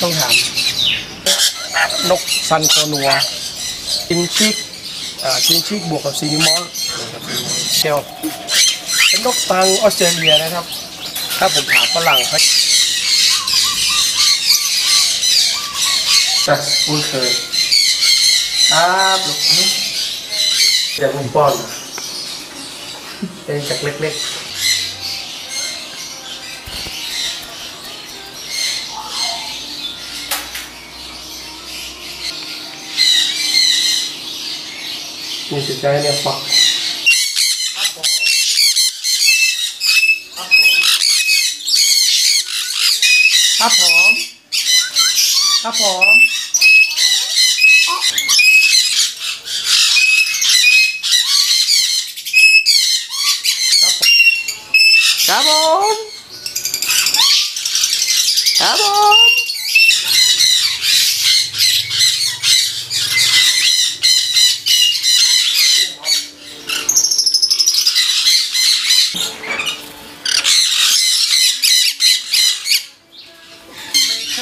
ต้องถาม นกซันโคนัวกินชิกอ่ากินชิกบวกกับซีนิมอนนะครับเชลเป็นนกตังออสเตรเลียนะครับ ถ้าผมถามฝรั่งเขาจะคุ้นเคยครับลูกนี้เดี๋ยวผมป้อนเป็นจากเล็กๆ มีสิใจเนี่ยฟักครับผมครั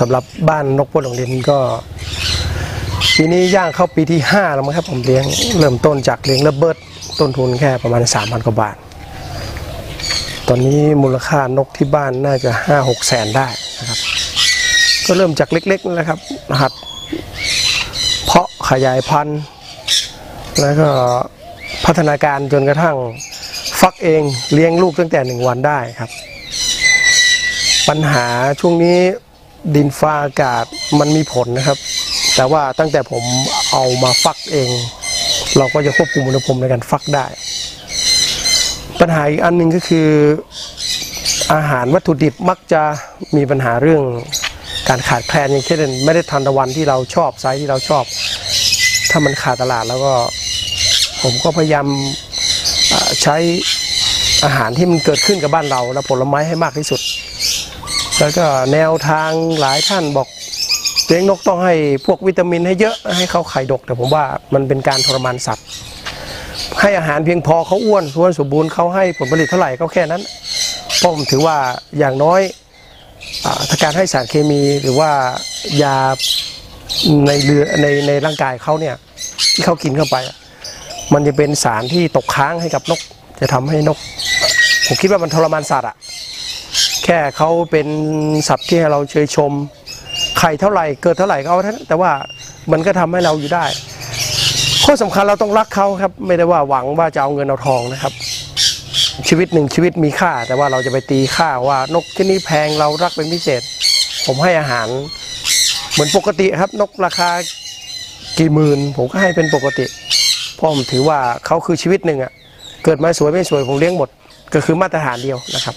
สำหรับบ้านนกพวหลงดินก็ปีนี้ย่างเข้าปีที่ 5 แล้วมั้งครับผมเลี้ยงเริ่มต้นจากเลี้ยงระเบิดต้นทุนแค่ประมาณ 3,000 กว่าบาท ตอนนี้มูลค่านกที่บ้านน่าจะ 5 6แสนได้นะครับ ก็เริ่มจากเล็กๆนะครับหัดเพาะขยายพันธุ์ แล้วก็พัฒนาการจนกระทั่งฟักเองเลี้ยงลูกตั้งแต่หนึ่งวันได้ครับ ปัญหาช่วงนี้ ดินฟ้าอากาศมันมีผลนะครับ แต่ว่าตั้งแต่ผมเอามาฟักเอง เราก็จะควบคุมอุณหภูมิในการฟักได้ ปัญหาอีกอันหนึ่งก็คือ อาหารวัตถุดิบมักจะมีปัญหาเรื่องการขาดแคลนอย่างเช่นไม่ได้ทันตะวันที่เราชอบไซส์ที่เราชอบ ถ้ามันขาดตลาดแล้วก็ ผมก็พยายามใช้อาหารที่มันเกิดขึ้นกับบ้านเราและผลไม้ให้มากที่สุด แล้วก็แนวทางหลายท่านบอกเลี้ยงนกต้องให้พวกวิตามินให้เยอะให้เขาไข่ดก แต่ผมว่ามันเป็นการทรมานสัตว์ ให้อาหารเพียงพอเขาอ้วนอ้วนสมบูรณ์เขาให้ผลผลิตเท่าไหร่ก็แค่นั้นเพราะผมถือว่าอย่างน้อยอถ้าการให้สารเคมีหรือว่ายาในเรือในในร่างกายเขาเนี่ยที่เขากินเข้าไป มันจะเป็นสารที่ตกค้างให้กับนก จะทำให้นก ผมคิดว่ามันทรมานสัตว์อะ แค่เขาเป็นสัตว์ที่ให้เราเชยชมไข่เท่าไหร่เกิดเท่าไหร่ก็เอาเท่านั้นแต่ว่ามันก็ทำให้เราอยู่ได้ข้อสำคัญเราต้องรักเขาครับ ไม่ได้ว่าหวังว่าจะเอาเงินเอาทองนะครับ ชีวิตหนึ่งชีวิตมีค่า แต่ว่าเราจะไปตีค่าว่านกที่นี่แพงเรารักเป็นพิเศษ ผมให้อาหาร เหมือนปกติครับ นกราคากี่หมื่นผมก็ให้เป็นปกติเพราะผมถือว่าเขาคือชีวิตหนึ่งอะเกิดมาสวยไม่สวยผมเลี้ยงหมด ก็คือมาตรฐานเดียวนะครับ